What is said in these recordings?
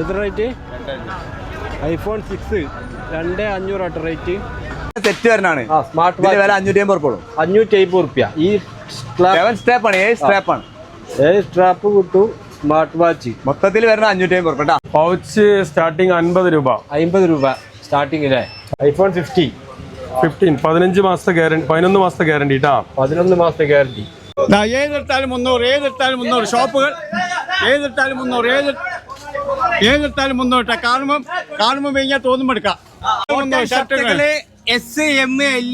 എത്ര rate iPhone six രണ്ട് അഞ്ഞൂറ് ആട്ടോ റേറ്റ് സെറ്റ് വരണാണ്. സ്മാർട്ട് വില അഞ്ഞൂറ്റി അമ്പത് ഉറുപ്പുള്ളൂ അഞ്ഞൂറ്റി അമ്പത് റുപ്യ ഈ സെവൻ സ്ട്രാപ്പ് ആണ് ഏഴ് സ്ട്രാപ്പ് ആണ്. ഏഴ് സ്ട്രാപ്പ് കിട്ടും സ്മാർട്ട് വാച്ച് മൊത്തത്തിൽ വരുന്ന അഞ്ഞൂറ്റി അമ്പത് റുപ്യ പൗച്ച് സ്റ്റാർട്ടിങ് അൻപത് രൂപ. അമ്പത് രൂപ സ്റ്റാർട്ടിങ്ങിലെ ഐഫോൺ ഫിഫ്റ്റി ഫിഫ്റ്റീൻ പതിനഞ്ച് മാസത്തെ ഗ്യാരണ്ടി പതിനൊന്ന് മാസത്തെ ഗ്യാരണ്ടി കേട്ടാ പതിനൊന്ന് മാസത്തെ ഗ്യാരണ്ടി ഏതെടുത്താലും മുന്നൂറ് ഏതെടുത്താലും മുന്നൂറ്. ഷോപ്പുകൾ. ഏതെടുത്താലും മുന്നൂറ് ഏത് ഏതെടുത്താലും കാണുമ്പം കാണുമ്പോൾ കഴിഞ്ഞാൽ തോന്നും എടുക്കാം. എസ് എം എൽ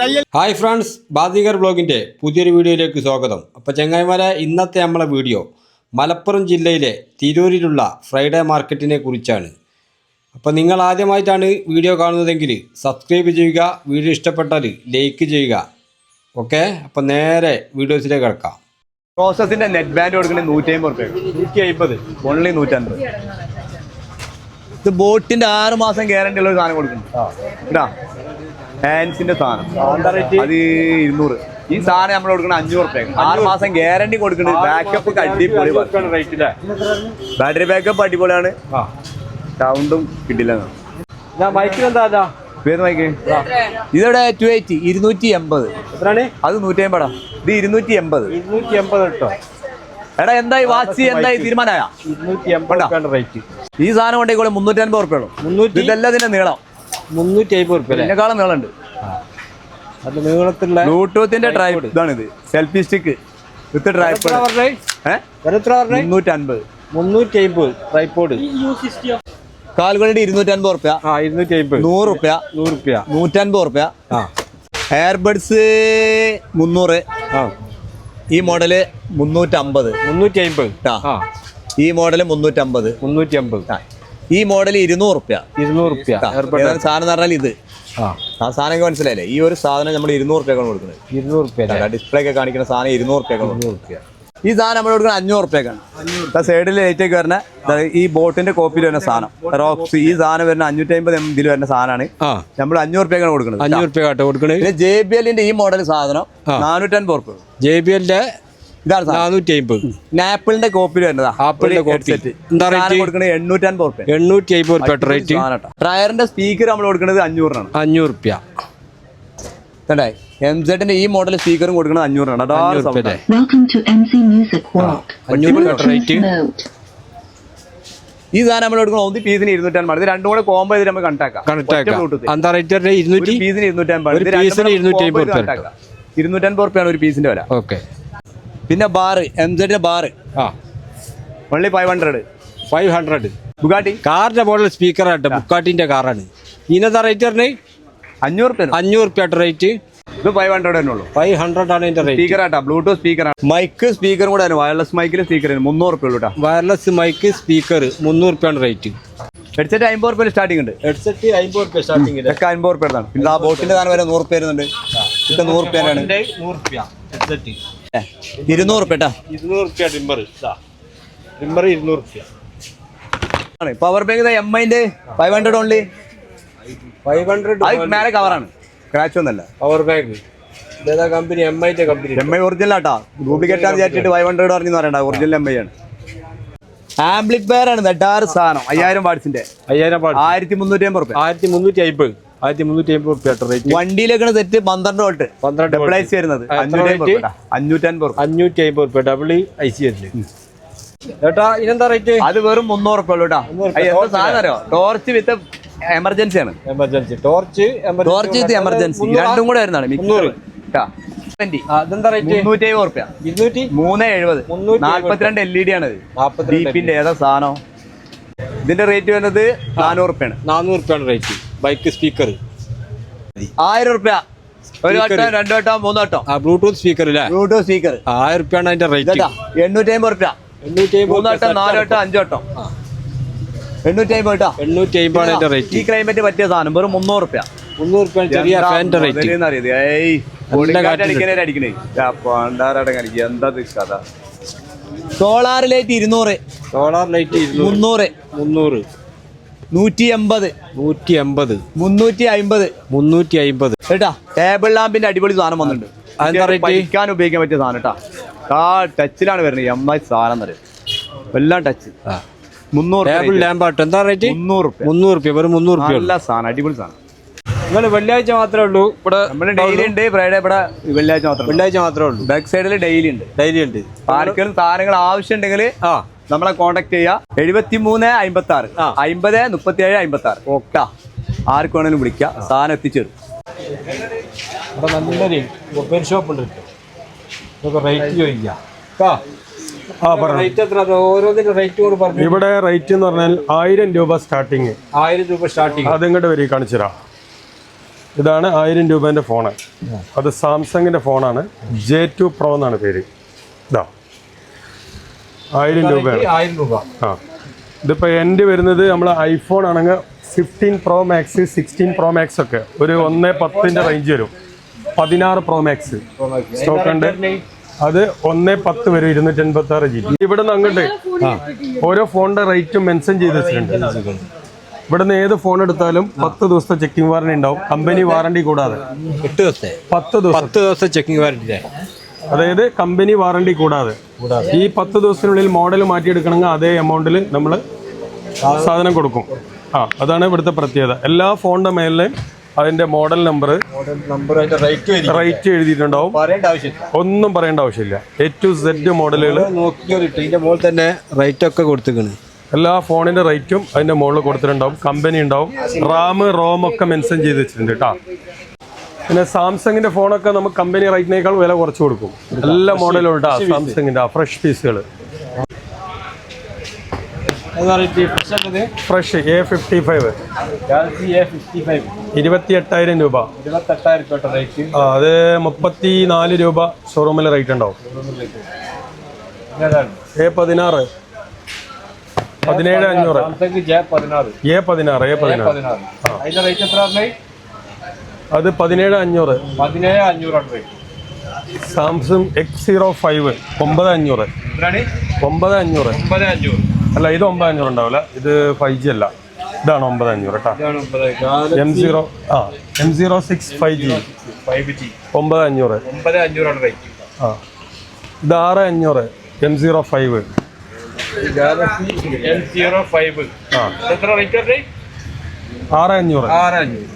തയ്യൽ ഹായ് ഫ്രണ്ട്സ് ബാദികർ ബ്ലോഗിന്റെ പുതിയൊരു വീഡിയോയിലേക്ക് സ്വാഗതം. അപ്പോൾ ചെങ്ങായിമാരെ ഇന്നത്തെ നമ്മളെ വീഡിയോ മലപ്പുറം ജില്ലയിലെ തിരൂരിലുള്ള ഫ്രൈഡേ മാർക്കറ്റിനെ കുറിച്ചാണ്. അപ്പോൾ നിങ്ങൾ ആദ്യമായിട്ടാണ് വീഡിയോ കാണുന്നതെങ്കിൽ സബ്സ്ക്രൈബ് ചെയ്യുക വീഡിയോ ഇഷ്ടപ്പെട്ടാൽ ലൈക്ക് ചെയ്യുക. ഓക്കെ? അപ്പോൾ നേരെ വീഡിയോസിലേക്ക് കിടക്കാം. പ്രോസസിന്റെ നെറ്റ് ബാൻഡ് കൊടുക്കുന്നത് നൂറ്റി അമ്പത് ഉറുപ്പ നൂറ്റി അമ്പത് ഓൺലി നൂറ്റമ്പത് ഇത് ബോട്ടിന്റെ ആറ് മാസം ഗ്യാരണ്ടി ഉള്ള ഒരു സാധനം കൊടുക്കുന്നു. ഇതാ. ഹാൻസിന്റെ സാധനം. അത് ഇരുന്നൂറ്. ഈ സാധനം നമ്മൾ കൊടുക്കുന്നത് അഞ്ഞൂറ് ഉറുപ്പ ആറ് മാസം ഗ്യാരണ്ടി കൊടുക്കുന്നത് ബാക്കപ്പ് അടിപൊളി ബാറ്ററി ബാക്കപ്പ് അടിപൊളിയാണ്. സൗണ്ടും കിട്ടില്ല. ഞാൻ മൈക്കിൽ എന്താ ഇതിവിടെ? ടു എയ്റ്റി ഇരുന്നൂറ്റി എൺപത് എത്രയാണ്? അത് നൂറ്റി അമ്പതാ ഇത് ഇരുന്നൂറ്റി എൺപത് ഇരുന്നൂറ്റി എൺപത് കേട്ടോ. എടാ എന്തായി? വാച്ച് എന്തായി? തീരുമാനമായ? ഈ സാധനം കൊണ്ടേക്കോളെ മുന്നൂറ്റി അൻപത് ഉറുപ്പയുള്ളൂ മുന്നൂറ്റി ഇതെല്ലാത്തിന്റെ നീളം. മുന്നൂറ്റി അമ്പത് റുപ്യ എന്നെക്കാളും നീളമുണ്ട്. നീളത്തിലുള്ള ബ്ലൂടൂത്തിന്റെ ഡ്രൈവ് ഇതാണിത്. സെൽഫി സ്റ്റിക്ക് വിത്ത് ഡ്രൈവ് മുന്നൂറ്റി അൻപത് മുന്നൂറ്റി അമ്പത് ട്രൈപ്പോഡ് കാലുകളുടെ ഇരുന്നൂറ്റൻപത് റുപ്യ ആ ഇരുന്നൂറ്റി അമ്പത് നൂറ് റുപ്യ നൂറ് റുപ്യ നൂറ്റൻപത് റുപ്യ എയർബഡ്സ് മുന്നൂറ്. ഈ മോഡൽ മുന്നൂറ്റമ്പത്. മുന്നൂറ്റി അമ്പത് ആ. ഈ മോഡൽ മുന്നൂറ്റമ്പത്. മുന്നൂറ്റി അമ്പത് ഈ മോഡൽ ഇരുന്നൂറ് റുപ്യ ഇരുന്നൂറ് റുപ്യ സാധനം എന്ന് പറഞ്ഞാൽ ഇത്. ആ. ആ സാധനം മനസ്സിലായില്ലേ? ഈ ഒരു സാധനം നമ്മൾ ഇരുന്നൂറ് റുപ്യ കൊടുക്കുന്നത്. ഇരുന്നൂറ് റുപ്യ ഡിസ്പ്ലേ ഒക്കെ കാണിക്കുന്ന സാധനം ഇരുന്നൂറ് റുപ്യ ഇരുന്നൂറ് റുപ്യ ഈ സാധനം നമ്മൾ കൊടുക്കുന്നത് അഞ്ഞൂറ് റുപ്യക്കാണ് സൈഡിൽ ലൈറ്റേക്ക് വരുന്ന ഈ ബോട്ടിന്റെ കോപ്പിയിൽ വരുന്ന സാധനം. റോക്സ് ഈ സാധനം വരുന്ന അഞ്ഞൂറ്റി അമ്പത് എം ഇതിൽ വരുന്ന സാധനമാണ് നമ്മൾ അഞ്ഞൂറ് റുപ്യക്കാണ് കൊടുക്കുന്നത് അഞ്ഞൂറ് റുപ്യ കേട്ടോ കൊടുക്കുന്നത് പിന്നെ ജെ ബി എല്ലിന്റെ ഈ മോഡൽ സാധനം നാനൂറ്റൻപത് റുപ്യ ജെ ബി എല്ലിന്റെ ഇതാണ് നാനൂറ്റി അമ്പത് ആപ്പിളിന്റെ കോപ്പി വരുന്നതാ. ആപ്പിളിന്റെ? കൊടുക്കുന്നത് എണ്ണൂറ്റൻപത് റുപ്യ എണ്ണൂറ്റി അമ്പത് റുപ്യ റേറ്റ് ടയറിന്റെ സ്പീക്കർ നമ്മൾ കൊടുക്കുന്നത് അഞ്ഞൂറിനാണ്. അഞ്ഞൂറ് റുപ്യ കണ്ടേ എം സെഡിന്റെ ഈ മോഡൽ സ്പീക്കറും കൊടുക്കുന്നത് അഞ്ഞൂറാണ്. ഈ സാധനം നമ്മൾ എടുക്കണം ഒന്ന് പീസിന് ഇരുന്നൂറ്റാൻ ഇത് രണ്ടും കൂടെ കോമ്പോ ചെയ്ത് നമുക്ക് റുപ്യ ഇരുന്നൂറ്റൻപത് റുപ്യാണ് ഒരു പീസിന്റെ വില. ഓക്കെ പിന്നെ ബാറ് എം സെഡിന്റെ ബാറ് ആ. Only five hundred five hundred Bugatti കാറിന്റെ മോഡൽ സ്പീക്കർ ആട്ടെ ബുക്കാട്ടിന്റെ കാറാണ് ഇന്നത്തെ റേറ്റ് പറഞ്ഞേ അഞ്ഞൂറ് റുപ്യ അഞ്ഞൂറ് റുപ്യ റേറ്റ് ഇത് ഫൈവ് ഹൺഡ്രഡ് തന്നെ ഉള്ളൂ. ഫൈവ് ഹൺഡ്രഡ് ആണ് ഇതിന്റെ റേറ്റ് സ്പീക്കർ ആട്ടാ ബ്ലൂടൂത്ത് സ്പീക്കർ ആണ്. മൈക്ക് സ്പീക്കറും കൂടെ വയർലെസ് മൈക്കിൽ സ്പീക്കർ മുന്നൂറ് റുപ്യ ഉള്ളൂ വയർലെസ് മൈക്ക് സ്പീക്കർ മുന്നൂറ് റുപ്യാണ് റേറ്റ് ഹെഡ്സെറ്റ് അമ്പത് റുപ്യ സ്റ്റാർട്ടിംഗ് ഉണ്ട്. ഹെഡ്സെറ്റ് അമ്പത് റുപ്യ സ്റ്റാർട്ടിംഗ് ഇതൊക്കെ അമ്പത് റുപ്യ ആണ് പിന്നെ ആ ബോട്ടിന്റെ താൻ വരെ നൂറ് റുപ്യ വരുന്നുണ്ട് ഇതൊക്കെ നൂറ് റുപ്യാണ് നൂറ് റുപ്യ. ഹെഡ്സെറ്റ് ഇരുന്നൂറ് റുപ്യ കേട്ടാ ഇരുന്നൂറ് റുപ്യ ടിമ്പർ ടിമ്പർ ഇരുന്നൂറ് റുപ്യ. പവർ ബാങ്ക് എം ഐന്റെ five hundred only five hundred അത് മേലെ കവറാണ് സ്ക്രാച്ച് ഒന്നല്ല പവർ ബാങ്ക് കമ്പനി എം ഐന്റെ കമ്പനി എം ഐ ഒറിജിനൽ ആട്ടാ. ഡ്യൂപ്ലിക്കേറ്റ് ആണ്. ചേച്ചിട്ട് ഫൈവ് ഹൺഡ്രഡ് പറഞ്ഞു പറയണ്ട. ഒറിജിനൽ എം ഐ ആണ് ആംപ്ലിഫയർ ആണ് നെട്ടാറ് സാധനം. അയ്യായിരം വാട്സിന്റെ അയ്യായിരം ആയിരത്തി മുന്നൂറ്റി അമ്പത് റുപ്യ. ആയിരത്തി മുന്നൂറ്റി അമ്പത് ആയിരത്തി മുന്നൂറ്റി അമ്പത് റുപ്യ റേറ്റ് വണ്ടിയിലേക്കാണ് തെറ്റ് പന്ത്രണ്ട് വോൾട്ട് പന്ത്രണ്ട് ഡബിൾ volt. ഐ സി വരുന്നത്. അഞ്ഞൂറ്റി rate? അഞ്ഞൂറ്റി അമ്പത് റുപ്യ. ഡബിൾ ഐ സി വരുന്നത്. ചേട്ടാ ഇതെന്താ റേറ്റ് അത് വെറും മുന്നൂറ് റുപ്യ ഉള്ളൂ കേട്ടോ സാധനം ടോർച്ച് വിത്ത് എമർജൻസി ആണ്. എമർജൻസി ടോർച്ച് ടോർച്ച് ഇത് എമർജൻസി രണ്ടും കൂടെ വരുന്നതാണ്. മൂന്ന് എഴുപത്. നാല്പത്തിരണ്ട് എൽ ഇ ഡി ആണ് നാൽപ്പത്തിരണ്ട് ഡീപ്പിന്റെ ഏതാ സാധനം? ഇതിന്റെ റേറ്റ് വരുന്നത് നാനൂറ് റുപ്യാണ് നാനൂറ് റുപ്യാണ് റേറ്റ് ബൈക്ക് സ്പീക്കർ ആയിരം റുപ്യ ഒരു വട്ടം രണ്ടു വട്ടം മൂന്ന് വട്ടം. ബ്ലൂടൂത്ത് സ്പീക്കർ അല്ലേ ബ്ലൂടൂത്ത് സ്പീക്കർ ആയിരം റുപ്യാണ് അതിന്റെ റേറ്റ് എണ്ണൂറ്റി അമ്പത് റുപ്യ എണ്ണൂറ്റി മൂന്ന് വട്ടം നാല് വട്ടം അഞ്ച് വട്ടം. എണ്ണൂറ്റി അമ്പത് കേട്ടോ എണ്ണൂറ്റി അമ്പതാണ് അതിന്റെ ഈ ക്ലൈമറ്റ് പറ്റിയ സാധനം വെറും മുന്നൂറ് റുപ്യ മുന്നൂറ് റുപ്യാണ് ചെറിയ ഫാന്റെ റേറ്റ് ഏയ് നല്ല പൊടിക്കാറ്റ് കാറ്റ് അടിക്കണേ അടിക്കണേ. പണ്ടാരടങ്ങി എന്താ കഥ സോളാർ ലൈറ്റ് ഇരുന്നൂറ്. സോളാർ ലൈറ്റ് മുന്നൂറ്. മുന്നൂറ്. നൂറ്റി എൺപത് നൂറ്റി എൺപത് മുന്നൂറ്റി അമ്പത് മുന്നൂറ്റി അമ്പത് കേട്ടാ ടേബിൾ ലാമ്പിന്റെ അടിപൊളി സാധനം വന്നിട്ടുണ്ട്? പഠിക്കാൻ ഉപയോഗിക്കാൻ പറ്റിയ സാധനം കേട്ടാ. ആ ടച്ചിലാണ് വരുന്നത്. എം ഐ സാധനം തരും എല്ലാം ടച്ച് മുന്നൂറ് ടേബിൾ ലാമ്പാട്ട് എന്താ റേറ്റ് മുന്നൂറ് റുപ്യ. മുന്നൂറ് റുപ്യ വെറും മുന്നൂറ് റുപ്യ നല്ല സാധനം അടിപൊളി സാധനം. നിങ്ങൾ വെള്ളിയാഴ്ച മാത്രമേ ഉള്ളൂ. ഇവിടെ നമ്മുടെ ഡെയിലി ഉണ്ട് ഫ്രൈഡേ ഇവിടെ വെള്ളിയാഴ്ച മാത്രം വെള്ളിയാഴ്ച മാത്രമേ ഉള്ളൂ. ബാക്ക് സൈഡിൽ ഡെയിലി ഉണ്ട്. ഡെയിലി ഉണ്ട്. ആർക്കും സാധനങ്ങൾ ആവശ്യമുണ്ടെങ്കിൽ ആ. നമ്മളെ കോൺടാക്ട് ചെയ്യാം. എഴുപത്തി മൂന്ന് അമ്പത്തി ആറ് ആ. അമ്പത് മുപ്പത്തി ഏഴ് അമ്പത്തി ആറ് ഓക്കെ. ആർക്ക് വേണമെങ്കിലും വിളിക്കാം. സാധനം എത്തിച്ചേരും. ഇവിടെ നല്ലൊരു മൊബൈൽ ഷോപ്പ് ഉണ്ട്. റേറ്റ് ചോദിക്കാം. ഇവിടെ റേറ്റ് എന്ന് പറഞ്ഞാൽ ആയിരം രൂപ സ്റ്റാർട്ടിങ് ആയിരം രൂപ സ്റ്റാർട്ടിങ് അതിങ്ങോട്ട് വരി കാണിച്ചുതരാം ഇതാണ് ആയിരം രൂപേന്റെ ഫോണ് അത് സാംസങ്ങിന്റെ ഫോണാണ് ജെ ടു പ്രോ എന്നാണ് പേര്. ഇതാ. ആയിരം രൂപയാണ്. ആയിരം രൂപ. ആ. ഇതിപ്പോൾ എന്റെ വരുന്നത് നമ്മൾ ഐഫോൺ ആണെങ്കിൽ fifteen pro max sixteen pro max ഒക്കെ. ഒരു ഒന്ന് പത്തിന്റെ റേഞ്ച് വരും. പതിനാറ് പ്രോ മാക്സ് സ്റ്റോക്ക് ഉണ്ട്? അത് ഒന്ന് പത്ത് വരും ഇരുന്നൂറ്റി എൺപത്തി ആറ് ജി ബി ഇവിടെ നിന്ന് അങ്ങോട്ട് ഓരോ ഫോണിന്റെ റേറ്റും മെൻഷൻ ചെയ്ത് വെച്ചിട്ടുണ്ട്. ഇവിടുന്ന് ഏത് ഫോൺ എടുത്താലും പത്ത് ദിവസത്തെ ചെക്കിംഗ് വാറണ്ടി ഉണ്ടാവും. കമ്പനി വാറണ്ടി കൂടാതെ. എട്ട് ദിവസത്തെ? പത്ത് ദിവസം. പത്ത് ദിവസത്തെ ചെക്കിംഗ് വാറണ്ടി അതായത് കമ്പനി വാറണ്ടി കൂടാതെ. ഈ പത്ത് ദിവസത്തിനുള്ളിൽ മോഡൽ മാറ്റിയെടുക്കണമെങ്കിൽ അതേ എമൗണ്ടിൽ നമ്മൾ സാധനം കൊടുക്കും. ആ അതാണ് ഇവിടുത്തെ പ്രത്യേകത. എല്ലാ ഫോണിന്റെ മേലിലും അതിന്റെ മോഡൽ നമ്പർ റേറ്റ് എഴുതിയിട്ടുണ്ടാവും. ഒന്നും പറയേണ്ട ആവശ്യമില്ല. എ ടു സെഡ് മോഡലുകൾ ഇതിന്റെ തന്നെ റേറ്റ് ഒക്കെ കൊടുത്തേക്കണ് എല്ലാ ഫോണിന്റെ റേറ്റും അതിന്റെ മുകളിൽ കൊടുത്തിട്ടുണ്ടാവും. കമ്പനി ഉണ്ടാവും. റാം റോം ഒക്കെ മെൻഷൻ ചെയ്ത് വെച്ചിട്ടുണ്ട് കേട്ടോ. പിന്നെ സാംസങ്ങിന്റെ ഫോണൊക്കെ നമുക്ക് കമ്പനി റേറ്റിനേക്കാൾ വില കുറച്ച് കൊടുക്കും. എല്ലാ മോഡലും ഉണ്ടാ സാംസങ്ങിന്റെ ഫ്രഷ് പീസുകൾ fresh A fifty five Galaxy A fifty five ഇരുപത്തി എട്ടായിരം രൂപ ആ, അത് മുപ്പത്തി നാല് രൂപ ഷോറൂമിൽ റേറ്റ് ഉണ്ടാവും. എ പതിനാറ്. പതിനേഴ് അഞ്ഞൂറ്. എ പതിനാറ്. എ പതിനാറ് അത് പതിനേഴ് അഞ്ഞൂറ്. പതിനേഴ് അഞ്ഞൂറ് സാംസങ് എക്സ് സീറോ ഫൈവ് ഒമ്പത് അഞ്ഞൂറ്. ഒമ്പത് അഞ്ഞൂറ്. അല്ല ഇത് ഒമ്പത് അഞ്ഞൂറ് ഉണ്ടാവില്ല. ഇത് ഫൈവ് ജി അല്ല. ഇതാണ് ഒമ്പത് അഞ്ഞൂറ് കേട്ടോ എം സീറോ ആ M zero six five G five G ഒമ്പത് അഞ്ഞൂറ് ഒമ്പത് അഞ്ഞൂറാണ് റേറ്റ് ആ. ഇത് ആറ് അഞ്ഞൂറ് M zero five Galaxy M zero five ആ. എത്ര റേറ്റ് പറഞ്ഞേ ആറ് അഞ്ഞൂറ്. ആറ് അഞ്ഞൂറ്.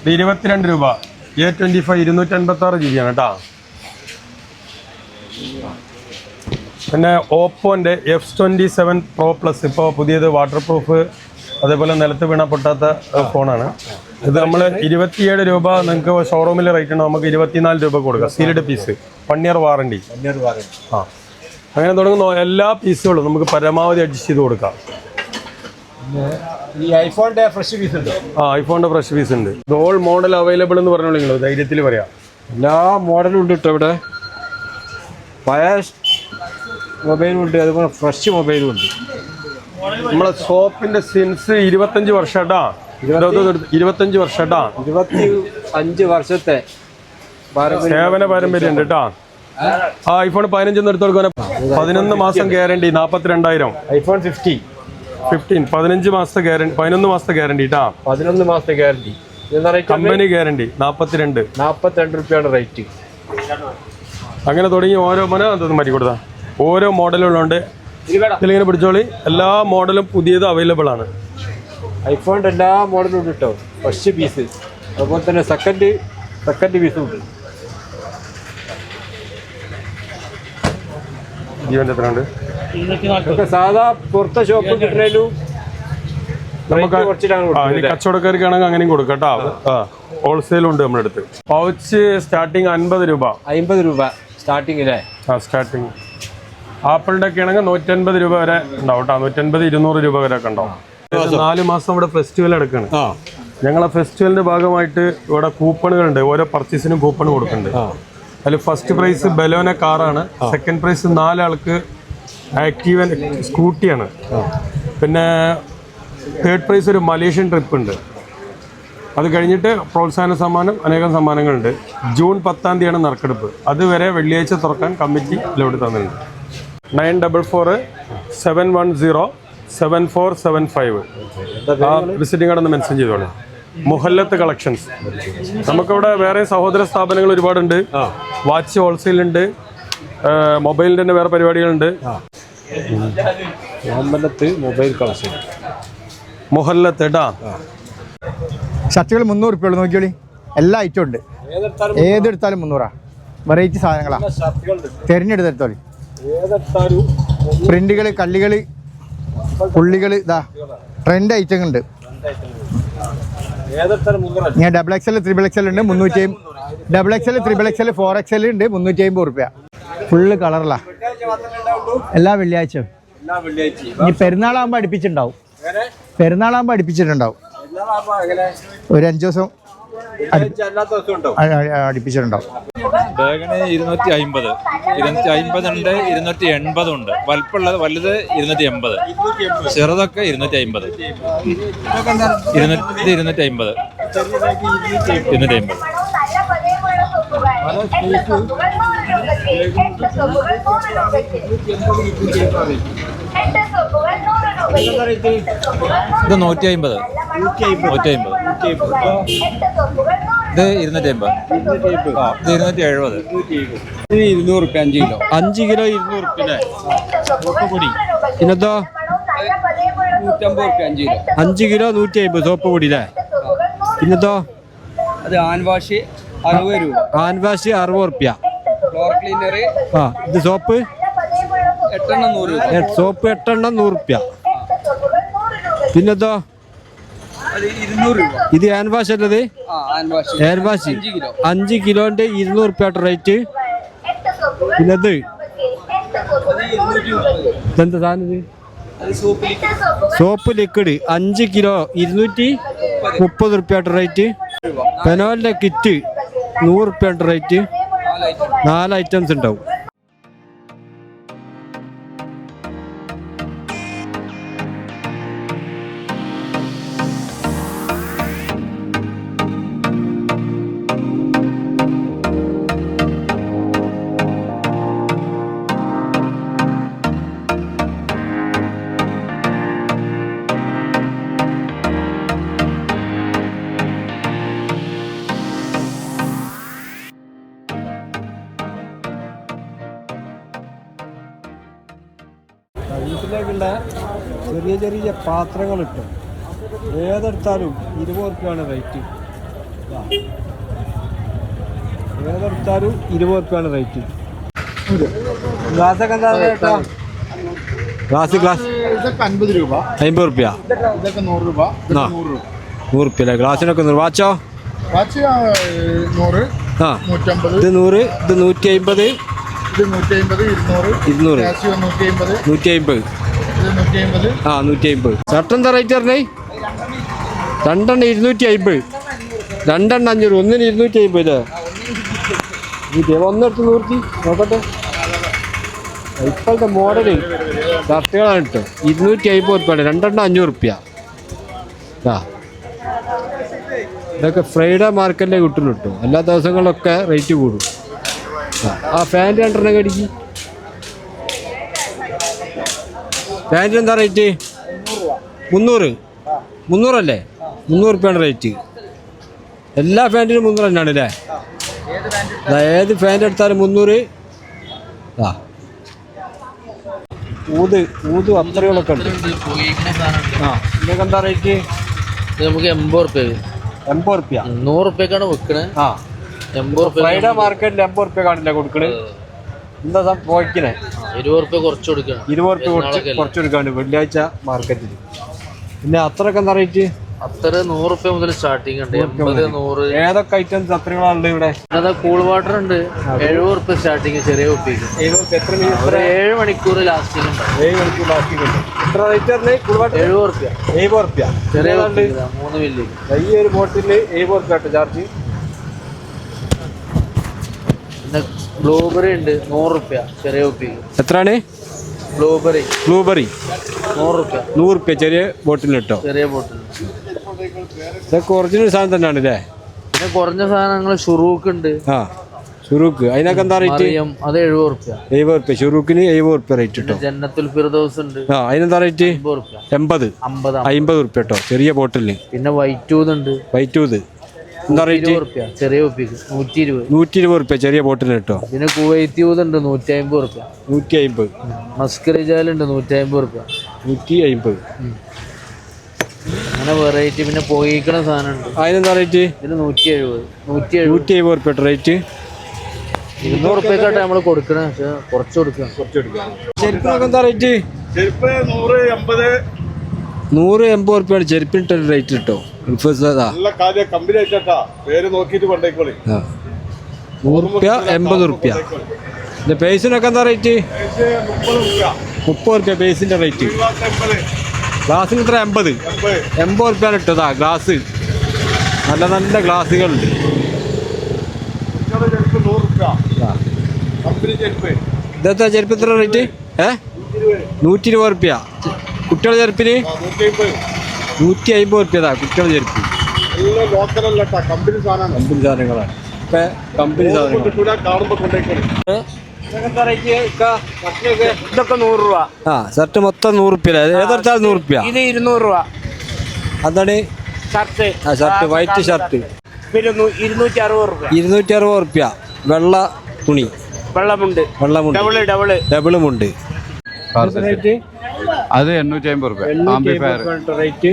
ഇത് ഇരുപത്തിരണ്ട് രൂപ. എ ട്വന്റി ഫൈവ് ഇരുന്നൂറ്റി അൻപത്തി ആറ് ജി ബി ആണ് കേട്ടോ. പിന്നെ ഓപ്പോന്റെ F twenty seven pro plus ഇപ്പോൾ പുതിയത് വാട്ടർ പ്രൂഫ് അതേപോലെ നിലത്ത് വീണ പൊട്ടാത്ത ഫോണാണ്. ഇത് നമ്മൾ ഇരുപത്തിയേഴ് രൂപ നിങ്ങൾക്ക് ഷോറൂമിൽ റേറ്റ് ഉണ്ടോ. നമുക്ക് ഇരുപത്തിനാല് രൂപ കൊടുക്കാം. Sealed piece one year warranty ആ. അങ്ങനെ തുടങ്ങുന്ന. എല്ലാ പീസുകളും നമുക്ക് പരമാവധി അഡ്ജസ്റ്റ് ചെയ്ത് കൊടുക്കാം. ഈ ഐഫോണിന്റെ ഫ്രഷ് പീസ് ഉണ്ട്? ആ ഫ്രഷ് പീസ് ഉണ്ട്. ഓൾ മോഡൽ അവൈലബിൾ എന്ന് പറഞ്ഞോളൂ നിങ്ങൾ ധൈര്യത്തിൽ പറയാം. എല്ലാ മോഡലും ഉണ്ട് കേട്ടോ ഇവിടെ. പഴയ മൊബൈലും ഉണ്ട്. അതുപോലെ ഫ്രഷ് മൊബൈലും ഉണ്ട്. നമ്മളെ സോപ്പിന്റെ സിൻസ് ഇരുപത്തഞ്ച് വർഷട്ടാ. ഇരുപത്തഞ്ച് വർഷട്ടാ. ഇരുപത്തി അഞ്ച് വർഷത്തെ സേവന പാരമ്പര്യം ഉണ്ട് കേട്ടാ ആ ഐഫോൺ പതിനഞ്ചെന്ന് എടുത്തോളൂ പതിനൊന്ന് മാസം ഗ്യാരണ്ടി നാൽപ്പത്തിരണ്ടായിരം ഐഫോൺ ഫിഫ്റ്റി ഫിഫ്റ്റീൻ പതിനഞ്ച് മാസത്തെ ഗ്യാരണ്ടി പതിനൊന്ന് മാസത്തെ ഗ്യാരണ്ടി കേട്ടാ പതിനൊന്ന് മാസത്തെ ഗ്യാരണ്ടി കമ്പനി ഗ്യാരണ്ടി നാപ്പത്തിരണ്ട്. നാപ്പത്തിരണ്ട് റുപ്യാണ് റേറ്റ് അങ്ങനെ തുടങ്ങി ഓരോ മന അതൊന്നും മാറ്റി കൊടുത്താ. ഓരോ മോഡലുകളുണ്ട് ഇതിലിങ്ങനെ പിടിച്ചോളി. എല്ലാ മോഡലും പുതിയത് അവൈലബിൾ ആണ്. ഐഫോണിന്റെ എല്ലാ മോഡലും ഉണ്ട് കേട്ടോ ഫസ്റ്റ് പീസ് അതുപോലെ തന്നെ സെക്കൻഡ് സെക്കൻഡ് പീസും ഉണ്ട്. ജീവന്റെ എത്രയുണ്ട്? സാധാ പുറത്തെ ഷോപ്പ് കിട്ടുന്നതിലും നമുക്ക് കച്ചവടക്കാർക്കാണെങ്കിൽ അങ്ങനെയും കൊടുക്കാം കേട്ടോ ഹോൾസെയിൽ ഉണ്ട് നമ്മുടെ അടുത്ത്. പൗച്ച് സ്റ്റാർട്ടിങ് അൻപത് രൂപ. അമ്പത് രൂപ സ്റ്റാർട്ടിങ്ങിലെ ആ സ്റ്റാർട്ടിങ് ആപ്പിളിന്റെ ഒക്കെ ആണെങ്കിൽ നൂറ്റൻപത് രൂപ വരെ ഉണ്ടാവും കേട്ടോ നൂറ്റൻപത് ഇരുന്നൂറ് രൂപ വരെ ഒക്കെ ഉണ്ടാവും. നാല് മാസം ഇവിടെ ഫെസ്റ്റിവൽ എടുക്കാണ്. ആ. ഞങ്ങളെ ഫെസ്റ്റിവലിന്റെ ഭാഗമായിട്ട് ഇവിടെ കൂപ്പണുകൾ ഉണ്ട് ഓരോ പർച്ചേസിനും കൂപ്പൺ കൊടുക്കുന്നുണ്ട്. അതിൽ ഫസ്റ്റ് പ്രൈസ് ബലോന കാറാണ് സെക്കൻഡ് പ്രൈസ് നാലാൾക്ക് ആക്റ്റീവൻ സ്കൂട്ടിയാണ് പിന്നെ തേർഡ് പ്രൈസ് ഒരു മലേഷ്യൻ ട്രിപ്പ് ഉണ്ട്. അത് കഴിഞ്ഞിട്ട് പ്രോത്സാഹന സമ്മാനം അനേകം സമ്മാനങ്ങളുണ്ട്. ജൂൺ പത്താം തീയതിയാണ് നറുക്കെടുപ്പ്. അതുവരെ വെള്ളിയാഴ്ച തുറക്കാൻ കമ്മിറ്റി ലോഡ് തന്നിട്ടുണ്ട്. Nine double four seven one zero seven four seven five. ആ വിസിറ്റിംഗ് കാർഡ് ഒന്ന് മെൻഷൻ ചെയ്തോളൂ. മുഹല്ലത്ത് കളക്ഷൻസ്. നമുക്കിവിടെ വേറെ സഹോദര സ്ഥാപനങ്ങൾ ഒരുപാടുണ്ട്. വാച്ച് ഹോൾസെയിൽ ഉണ്ട് മൊബൈലിന്റെ തന്നെ വേറെ പരിപാടികളുണ്ട്. Mobile collection. മൊഹല്ലത്ത് ഇടാ ഷർട്ടുകൾ മുന്നൂറ് ഉള്ളൂ. നോക്കിയോളി. എല്ലാ ഐറ്റം ഉണ്ട്. ഏതെടുത്താലും മുന്നൂറാ. വെറൈറ്റി സാധനങ്ങളാ. തിരഞ്ഞെടുത്തെടുത്തോളി പ്രിന്റുകൾ കള്ളികൾ പുള്ളികൾ ഇതാ ട്രെൻഡ് ഐറ്റം ഉണ്ട്. ഞാൻ double X L triple X L ഉണ്ട് മുന്നൂറ്റി double X L triple X L four X L ഉണ്ട് മുന്നൂറ്റി അമ്പത് റുപ്യ ഫുള്ള് കളറിലാ എല്ലാ വെള്ളിയാഴ്ചയും. ഇനി പെരുന്നാളാകുമ്പോൾ അടുപ്പിച്ചിട്ടുണ്ടാവും. പെരുന്നാളാകുമ്പോൾ അടുപ്പിച്ചിട്ടുണ്ടാവും. ഒരു അഞ്ച് ദിവസം അടുപ്പിച്ചിട്ടുണ്ടാവും ബാഗിന് ഇരുന്നൂറ്റി അമ്പത് ഇരുന്നൂറ്റി അമ്പതുണ്ട് ഇരുന്നൂറ്റി എൺപതുണ്ട് ഉണ്ട് വലിപ്പമുള്ളത് വലുത് ഇരുന്നൂറ്റി എൺപത് ചെറുതൊക്കെ ഇരുന്നൂറ്റി അമ്പത് ഇരുന്നൂറ്റി ഇരുന്നൂറ്റി അമ്പത് ഇരുന്നൂറ്റി അമ്പത് ഇത് നൂറ്റി അമ്പത് നൂറ്റി അമ്പത് ഇത് ഇരുന്നൂറ്റി അമ്പത് ഇത് ഇരുന്നൂറ്റി എഴുപത് ഇരുന്നൂറ് റുപ്യ അഞ്ച് കിലോ. അഞ്ച് കിലോ ഇരുന്നൂറ് റുപ്യ പിന്നെന്തോ? നൂറ്റമ്പത് റുപ്യ അഞ്ച് കിലോ. അഞ്ച് കിലോ നൂറ്റി അമ്പത് സോപ്പ് പൊടി അല്ലേ? പിന്നെന്തോ? അത് ആൻവാഷ് വാഷ് അറുപത് രൂപ. ആൻവാഷ് വാഷ് അറുപത് റുപ്യ. ഫ്ലോർ ക്ലീനർ ആ ഇത് സോപ്പ്? എട്ടെണ്ണം നൂറ് സോപ്പ് എട്ടെണ്ണം നൂറ് റുപ്യ. പിന്നെന്തോ? ഇത് ഹാൻഡ് വാഷ് അല്ലത്? Hand wash. അഞ്ച് കിലോ. അഞ്ച് കിലോന്റെ ഇരുന്നൂറ് റുപ്യ റേറ്റ് പിന്നെ എന്താ സാധനം ഇത്? Soap liquid. അഞ്ച് കിലോ ഇരുന്നൂറ്റി മുപ്പത് റുപ്യ റേറ്റ്. പെനോലിന്റെ കിറ്റ് നൂറ് റുപ്യ റേറ്റ് നാല് ഐറ്റംസ് ഉണ്ടാവും. ചെറിയ പാത്രങ്ങൾ ഇട്ടു ഏതെടുത്താലും ഇരുപത് റുപ്യാണ് റേറ്റ് ഏതെടുത്താലും ഇരുപത് റുപ്യാണ് റേറ്റ് ഗ്ലാസ്സൊക്കെ എന്താ ചേട്ടാ ഗ്ലാസ് ഗ്ലാസ്. ഇതൊക്കെ അൻപത് രൂപ. അമ്പത് റുപ്യ ഇതൊക്കെ നൂറ് രൂപ. നൂറ് റുപ്യ അല്ലേ? ഗ്ലാസ്സിനൊക്കെ നൂറ്. വാച്ചോ? വാച്ച് നൂറ്. ആ. നൂറ്റമ്പത്. ഇത് നൂറ് ഇത് നൂറ്റി അമ്പത് ഇത് നൂറ്റി അമ്പത് ഇരുന്നൂറ്. ഇരുന്നൂറ്. നൂറ്റി അമ്പത് നൂറ്റി അമ്പത് ആ നൂറ്റി അമ്പത് ഷർട്ട് എന്താ റേറ്റ് പറഞ്ഞേ? രണ്ടെണ്ണം ഇരുന്നൂറ്റി അമ്പത് രണ്ടെണ്ണം അഞ്ഞൂറ് ഒന്നിന് ഇരുന്നൂറ്റി അമ്പത്. അല്ലേ ഒന്നെടുത്ത് നൂറ്റി നോക്കട്ടെ. ഇപ്പോഴത്തെ മോഡൽ ഷർട്ടുകളാണ് കേട്ടോ ഇരുന്നൂറ്റി അമ്പത് ഉറുപ്പ്യാണ് രണ്ടെണ്ണം അഞ്ഞൂറ് ഉറുപ്പ്യ. ആ. ഇതൊക്കെ ഫ്രൈഡേ മാർക്കറ്റിലേ കിട്ടുള്ളൂ കേട്ടോ. എല്ലാ ദിവസങ്ങളിലൊക്കെ റേറ്റ് കൂടും. ആ, ഫാൻ ഫാന്റ് രണ്ടെണ്ണം കടിക്ക് പാന്റ് എന്താ റേറ്റ് മുന്നൂറ്. മുന്നൂറല്ലേ? മുന്നൂറ് റുപ്യാണ് റേറ്റ് എല്ലാ പാന്റിനും മുന്നൂറ് തന്നെയാണ് അല്ലേ? ഏത് പാന്റ് എടുത്താലും മുന്നൂറ്. ആ ഊത് ഊത് അത്രയോളൊക്കെ ഉണ്ട്. ആ ഇതൊക്കെ എന്താ റേറ്റ് ഇത് നമുക്ക് എൺപത് റുപ്യ എൺപത് റുപ്യ. നൂറ് റുപ്യക്കാണ് വെക്കണേ. ആ. എൺപത് റുപ്യ ഫ്രൈഡേ മാർക്കറ്റിൽ എൺപത് റുപ്യ കാണില്ല കൊടുക്കണ്. എന്താ പോയിക്കണേ ഇരുപത് റുപ്യ കുറച്ച് കൊടുക്കണം. ഇരുപത് റുപ്യ കുറച്ച് കുറച്ച് കൊടുക്കാണ്ട് വെള്ളിയാഴ്ച മാർക്കറ്റിൽ പിന്നെ അത്രയൊക്കെ എന്താ റേറ്റ് അത്ര നൂറ് റുപ്യ മുതൽ സ്റ്റാർട്ടിംഗ് ഉണ്ട്. എൺപത് നൂറ്. ഏതൊക്കെ ഐറ്റംസ് അത്രകളുണ്ട് ഇവിടെ? അതാ കൂൾ വാട്ടർ ഉണ്ട്. എഴുപത് റുപ്യ സ്റ്റാർട്ടിങ് ചെറിയ കുപ്പിക്ക് ഏഴ് മണിക്കൂർ ലാസ്റ്റിംഗ് ഉണ്ട്. ഏഴ് മണിക്കൂർ ലാസ്റ്റിംഗ് ഉണ്ട്. എത്ര റേറ്റ് കൂൾ വാട്ടർ എഴുപത് റുപ്യ. എഴുപത് റുപ്യ. ചെറിയ മൂന്ന് മില്ലി ഈ ഒരു ബോട്ടിൽ എഴുപത് റുപ്യ ചാർജ് ബ്ലൂബെറി ഉണ്ട് നൂറ് റുപ്യ ചെറിയ കുപ്പിക്ക് എത്രയാണ് ബ്ലൂബെറി ബ്ലൂബെറി നൂറ് റുപ്യ നൂറ് റുപ്യ ചെറിയ ബോട്ടിൽ കിട്ടോ ചെറിയ ബോട്ടിൽ ഇതൊക്കെ ഒറിജിനൽ സാധനം തന്നെയാണ് അല്ലേ പിന്നെ കുറഞ്ഞ സാധനങ്ങൾ ഷുറൂക്ക് ഉണ്ട് ആ ഷുറൂക്ക്. അതിനൊക്കെ എന്താ റേറ്റ് മറിയം അത് എഴുപത് റുപ്യ എഴുപത് റുപ്യ ഷുറൂക്കിന് എഴുപത് റുപ്യ റേറ്റ് കിട്ടും ജന്നത്തുൽ ഫിർദൗസ് ഉണ്ട് ആ അതിനെന്താ റേറ്റ് എൺപത്. അമ്പത് അമ്പത് റുപ്യ കേട്ടോ ചെറിയ ബോട്ടിലിന് പിന്നെ വൈറ്റൂത്. ഉണ്ട് വൈറ്റ് ഊത് എന്താ റേറ്റ് റുപ്യ ചെറിയ കുപ്പിക്ക്. നൂറ്റി ഇരുപത് നൂറ്റി ഇരുപത് റുപ്യ ചെറിയ ബോട്ടിൽ കേട്ടോ? പിന്നെ കുവൈത്തി ഊതുണ്ട് നൂറ്റി അമ്പത് റുപ്യ നൂറ്റി അമ്പത് മസ്കറിജാലുണ്ട് നൂറ്റി അമ്പത് റുപ്യ നൂറ്റി അമ്പത് അങ്ങനെ വെറൈറ്റി പിന്നെ പോയിക്കണ സാധനം ഉണ്ട് അതിനെന്താ റേറ്റ് ഇതിന് നൂറ്റി എഴുപത് നൂറ്റി എഴുപത് നൂറ്റി അമ്പത് റുപ്യ റേറ്റ് ഇരുന്നൂറ് റുപ്യക്കാട്ടെ നമ്മൾ കൊടുക്കണേ പക്ഷെ കുറച്ച് കൊടുക്കണം ചെരുപ്പിനൊക്കെ എന്താ റേറ്റ് ചെരുപ്പ് നൂറ് എൺപത്. നൂറ് എൺപത് റുപ്യാണ് റേറ്റ് കിട്ടോ. നല്ല കാര്യം കമ്പനി അയച്ചാ പേര് നോക്കിയിട്ട് കൊണ്ടേക്കോളി. റുപ്യ എൺപത് റുപ്യ പിന്നെ ബേസിനൊക്കെ എന്താ റേറ്റ്? മുപ്പത് റുപ്യ പേസിന്റെ റേറ്റ്. ഗ്ലാസ്സിന് ഇത്ര എൺപത്. എൺപത്. റുപ്യാണ് ഇട്ടതാ ഗ്ലാസ്. നല്ല നല്ല ഗ്ലാസ്സുകളുണ്ട്. ഉണ്ട് ചെരുപ്പ് ഇത്ര റേറ്റ്? ഏ? നൂറ്റി ഇരുപത് റുപ്യ കുട്ടികളുടെ ചെരുപ്പിന്? നൂറ്റി അമ്പത് റുപ്യതാ കുട്ടികളുടെ ചെരുപ്പ് എല്ലാം ലോക്കലല്ല ട്ടാ, കമ്പനി സാധനമാണ്. കമ്പനി സാധനങ്ങളാണ്. ഇപ്പൊ കമ്പനി സാധനങ്ങൾ ഇതൊക്കെ നൂറ് രൂപ. ആ ഷർട്ട് മൊത്തം നൂറ് റുപ്യ ഏതെടുത്താൽ നൂറ് റുപ്യ ഇത് ഇരുന്നൂറ് രൂപ. അതാണ് ഷർട്ട്. ആ ഷർട്ട് വൈറ്റ് ഷർട്ട്. പിന്നെ ഇരുന്നൂറ്റി അറുപത് രൂപ ഇരുന്നൂറ്റി അറുപത് റുപ്യ വെള്ള തുണി വെള്ളമുണ്ട് വെള്ളമുണ്ട് ഡബിൾ ഡബിൾ. ഡബിളുമുണ്ട് അത് എണ്ണൂറ്റി അമ്പത് റുപ്യ ആംപ്ലിഫയർ റേറ്റ്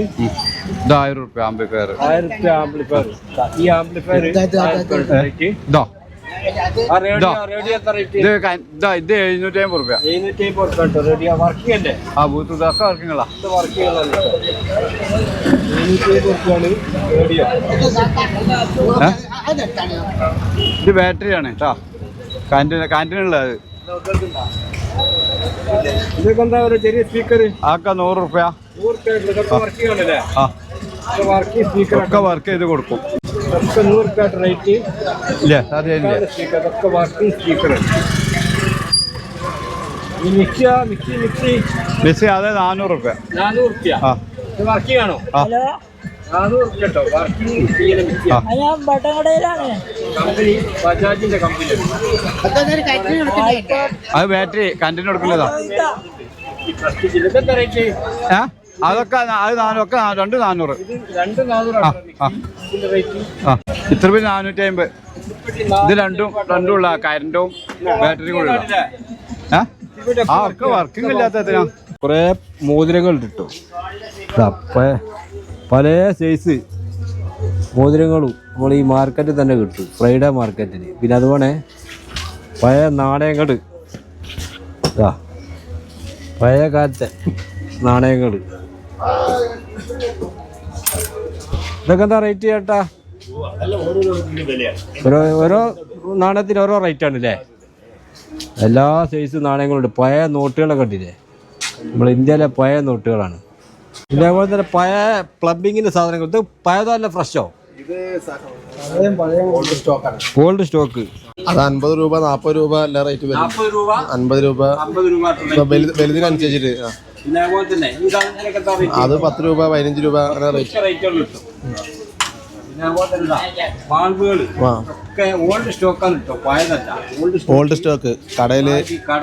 ഇത് ആയിരം റുപ്യ ആംപ്ലിഫയർ ആയിരം റുപ്യ ആംപ്ലിഫയർ ഈ ആംപ്ലിഫയർ റേറ്റ് ഇതോ ആ റേഡിയോ റേഡിയോ ഇത് ഇതാ ഇത് എഴുന്നൂറ്റി അമ്പത് റുപ്യ ആ ബൂത്ത് ഇതൊക്കെ വർക്കിങ്ങളാ ഇത് ബാറ്ററിയാണ് കേട്ടോ. കാന്റീൻ കാന്റീനുള്ളത് ഇതൊക്കെ എന്താ ഒരു ചെറിയ സ്പീക്കർ ആക്ക നൂറ് റുപ്യ. ഒക്കെ വർക്ക് ചെയ്ത് കൊടുക്കും. ഒക്കെ നൂറ് റുപ്യ റേറ്റ് ഇല്ലേ സ്പീക്കർ വർക്കിംഗ് സ്പീക്കർ ഈ മിക്സി അത് നാനൂറ് റുപ്യ. നാനൂറ് റുപ്യ. വർക്കിംഗ് ആണോ ആ. അത് ബാറ്ററി കണ്ടിന് കൊടുക്കുന്നതാ അതൊക്കെ അത് ഒക്കെ രണ്ട് നാനൂറ്. ഇത്ര പേര് നാനൂറ്റി അമ്പത് ഇത് രണ്ടും രണ്ടും ഉള്ള കരണ്ടും ബാറ്ററി കൂടെ ഉള്ള. ആ ഒക്കെ വർക്കിംഗ് ഇല്ലാത്ത കുറേ മോതിരങ്ങൾ കിട്ടും പല സൈസ് മോതിരങ്ങളും നമ്മൾ ഈ മാർക്കറ്റിൽ തന്നെ കിട്ടും. ഫ്രൈഡേ മാർക്കറ്റിൽ പിന്നെ അതുപോലെ പഴയ നാണയങ്ങൾ പഴയ കാലത്തെ നാണയങ്ങൾ ഇതൊക്കെ എന്താ റേറ്റ് ചേട്ടാ? ഓരോ ഓരോ നാണയത്തിന് ഓരോ റേറ്റ് ആണ് അല്ലേ എല്ലാ സൈസ് നാണയങ്ങളുണ്ട് പഴയ നോട്ടുകളൊക്കെ കണ്ടില്ലേ? നമ്മൾ ഇന്ത്യയിലെ പഴയ നോട്ടുകളാണ് പിന്നെ അതുപോലെ തന്നെ പഴയ പ്ലംബിങ്ങിന്റെ സാധനങ്ങൾ. ഇത് പഴയതല്ല ഫ്രഷോ ഓൾഡ് സ്റ്റോക്ക് അത് അൻപത് രൂപ നാപ്പത് രൂപ എല്ലാ റേറ്റ് വരും. നാൽപ്പത് രൂപ? അൻപത് രൂപ. അമ്പത് രൂപ വലുതിനനുസരിച്ചിട്ട് ആ. പിന്നെ അതുപോലെ തന്നെ ഈ സാധനത്തിനൊക്കെ എന്താ റേറ്റ് അത് പത്ത് രൂപ പതിനഞ്ച് രൂപ അങ്ങനെ റേറ്റ് റേറ്റുകൾ കിട്ടും പിന്നെ അതുപോലെ തന്നെ വാൾവുകൾ ആ. ഒക്കെ ഓൾഡ് സ്റ്റോക്കാണ് കിട്ടും പഴയതല്ല. ഓൾഡ് ഓൾഡ് സ്റ്റോക്ക് കടയിൽ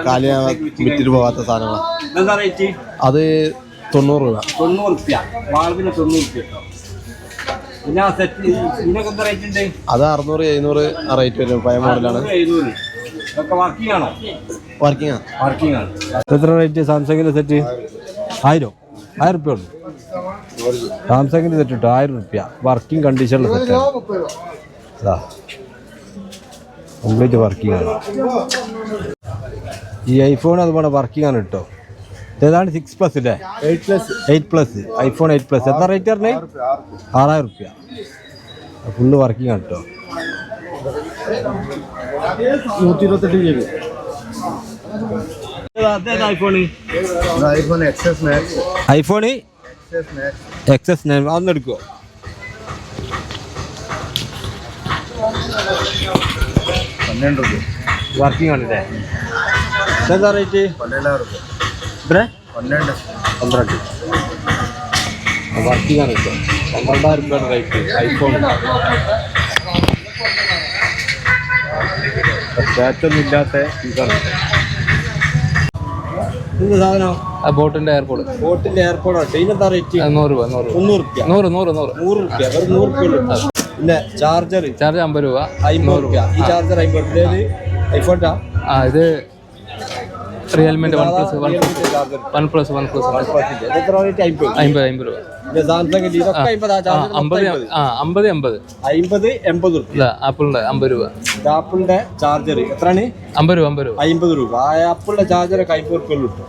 കാലിയാ വിറ്റിട്ട് പോകാത്ത സാധനങ്ങളാണ് റേറ്റ് അത് തൊണ്ണൂറ് രൂപ. തൊണ്ണൂറ് റുപ്യ. വാൾവിന് തൊണ്ണൂറ് റുപ്യ കേട്ടോ. പിന്നെ ആ സെറ്റ് ഇതിനൊക്കെ എന്താ റേറ്റ് ഉണ്ട്? അത് അറുന്നൂറ് എഴുന്നൂറ് ആ റേറ്റ് വരും. പഴയ മോഡലാണ് അറുന്നൂറ്, എഴുന്നൂറ്. ഇതൊക്കെ വർക്കിംഗ് ആണോ? വർക്കിംഗ് ആണ് വർക്കിംഗ് ആണ്. എത്ര റേറ്റ് സാംസങ്ങിന്റെ സെറ്റ് ആയിരം. ആയിരം റുപ്യ ഉള്ളു. സാംസങ്ങിന്റെ സെറ്റ് കിട്ടും ആയിരം റുപ്യ. വർക്കിംഗ് കണ്ടീഷനിലെ സെറ്റ് അതാ കംപ്ലീറ്റ് വർക്കിംഗ് ആണ്. ഈ ഐഫോൺ അതുപോലെ വർക്കിംഗ് ആണ് കേട്ടോ. ഏതാണ് സിക്സ് പ്ലസ് അല്ലേ eight plus eight plus iPhone eight plus എത്ര റേറ്റ് പറഞ്ഞേ? ആറായിരം റുപ്യ. ഫുള്ള് വർക്കിംഗ് ആണ് കേട്ടോ നൂറ്റി ഇരുപത്തെട്ട് G B iPhone iPhone XS nine അതൊന്ന് എടുക്കുമോ പന്ത്രണ്ട് വർക്കിംഗ് ആണ് അല്ലേ എന്താ റേറ്റ് പന്ത്രണ്ടായിരം രൂപ എത്ര? പന്ത്രണ്ട്. പന്ത്രണ്ട്. വർക്കിംഗ് ആണ് കേട്ടോ പന്ത്രണ്ടായിരം രൂപയുടെ റേറ്റ് ഐഫോൺ സ്റ്റാറ്റൊന്നും ഇല്ലാത്ത ഇതാണ്. ആ ബോട്ടിന്റെ എയർപോർട്ട് ബോട്ടിന്റെ എയർപോർട്ടാണ് എന്താ റേറ്റ് നൂറ് രൂപ നൂറ് മുന്നൂറ് രൂപ. നൂറ് നൂറ് നൂറ് നൂറ്. രൂപ വെറും നൂറ് രൂപ പിന്നെ ചാർജർ ചാർജ് അമ്പത് രൂപ. അമ്പത് രൂപ. ഈ ചാർജർ അമ്പത് ഐഫോട്ടാ ആ ഇത് റിയൽമിന്റെ one plus one one plus one plus അമ്പത് അമ്പത് രൂപ. അമ്പത് ആ അമ്പത് അമ്പത് എൺപത് അമ്പത് എൺപത് രൂപ ആപ്പിളിന്റെ ആപ്പിളിന്റെ അമ്പത് രൂപ. ആപ്പിളിന്റെ ചാർജർ എത്രയാണ്? അമ്പത് രൂപ അമ്പത് രൂപ. അമ്പത് രൂപ. ആപ്പിളിന്റെ ചാർജർ കിട്ടും